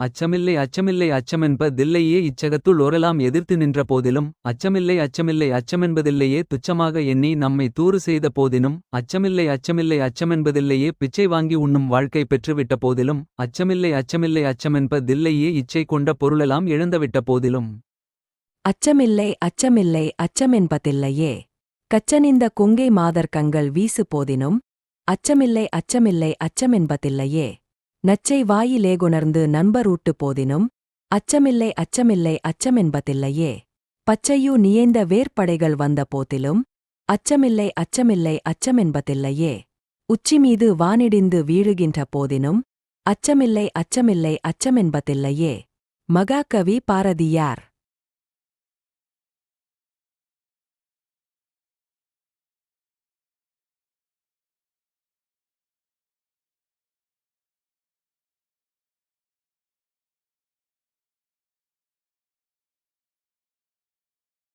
அச்சமில்லை அச்சமில்லை அச்சமென்ப தில்லையே இச்சகத்துள் ஒரெல்லாம் எதிர்த்து நின்ற போதிலும் அச்சமில்லை அச்சமில்லை அச்சமென்பதில்லையே துச்சமாக எண்ணி நம்மை தூறு செய்த போதினும் அச்சமில்லை அச்சமில்லை அச்சமென்பதில்லையே பிச்சை வாங்கி உண்ணும் வாழ்க்கை பெற்றுவிட்ட போதிலும் அச்சமில்லை அச்சமில்லை அச்சமென்ப தில்லையே இச்சை கொண்ட பொருளெல்லாம் இழந்துவிட்ட போதிலும். அச்சமில்லை அச்சமில்லை அச்சமென்பதில்லையே கச்சனிந்த கொங்கை மாதர்கங்கள் வீசு போதினும் அச்சமில்லை அச்சமில்லை அச்சமென்பதில்லையே நச்சை வாயிலேகுணர்ந்து நண்பரூட்டு போதினும் அச்சமில்லை அச்சமில்லை அச்சமென்பதில்லையே. பச்சையு நியைந்த வேர்ப்படைகள் வந்த போதிலும் அச்சமில்லை அச்சமில்லை அச்சமென்பதில்லையே. உச்சிமீது வானிடிந்து வீழுகின்ற போதினும் அச்சமில்லை அச்சமில்லை அச்சமென்பதில்லையே. மகாகவி பாரதியார்.